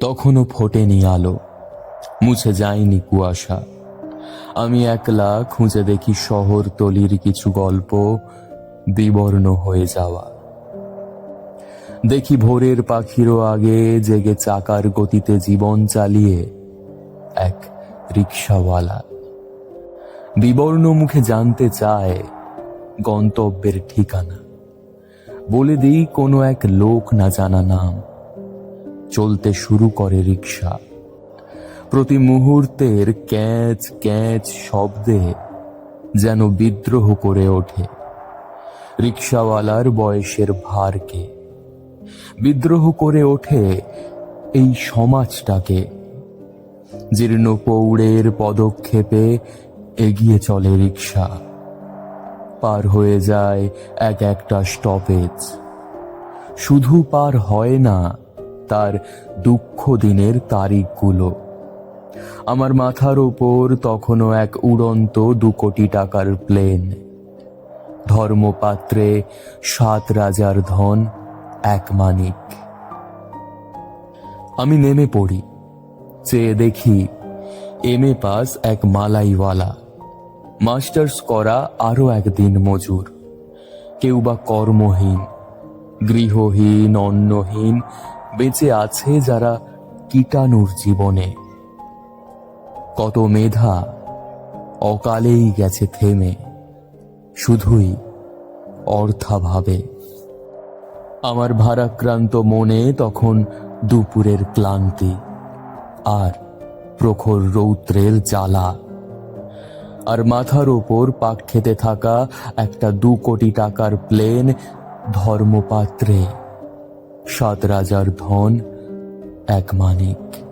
তখনও ফোটেনি আলো। মুছে যায়নি কুয়াশা। আমি একলা খুঁজে দেখি শহর তলির কিছু গল্প বিবর্ণ হয়ে যাওয়া। দেখি ভোরের পাখিরও আগে জেগে চাকার গতিতে জীবন চালিয়ে এক রিক্সাওয়ালা বিবর্ণ মুখে জানতে চায় গন্তব্যের ঠিকানা। বলে দিই কোনো এক লোক না জানা নাম। চলতে শুরু করে রিক্সা। প্রতি মুহূর্তের ক্যাচ ক্যাচ শব্দে যেন বিদ্রোহ করে ওঠে। রিক্সাওয়ালার বয়সের ভারকে। বিদ্রোহ করে ওঠে এই সমাজটাকে। জীর্ণ পৌড়ের পদক্ষেপে এগিয়ে চলে রিক্সা। পার হয়ে যায় এক একটা স্টপেজ শুধু পার হয় না তার দুঃখ দিনের তারিখগুলো। আমার মাথার ওপর তখনও এক উড়ন্ত দু কোটি টাকার প্লেন। ধর্মপাত্রে সাত রাজার ধন, এক মানিক। আমি নেমে পড়ি, চেয়ে দেখি এম এ পাস এক মালাইওয়ালা। মাস্টার্স করা আরও একদিন মজুর। কেউ বা কর্মহীন, গৃহহীন, অন্নহীন বেঁচে আছে যারা কীটাণুর জীবনে। কত মেধা অকালেই গেছে থেমে, শুধুই অর্থাভাবে। আমার ভারাক্রান্ত মনে তখন দুপুরের ক্লান্তি আর প্রখর রৌদ্রের জ্বালা। আর মাথার ওপর পাক খেতে থাকা একটা দু কোটি টাকার প্লেন ধর্মপাত্রে সাত রাজার ধন এক মানিক।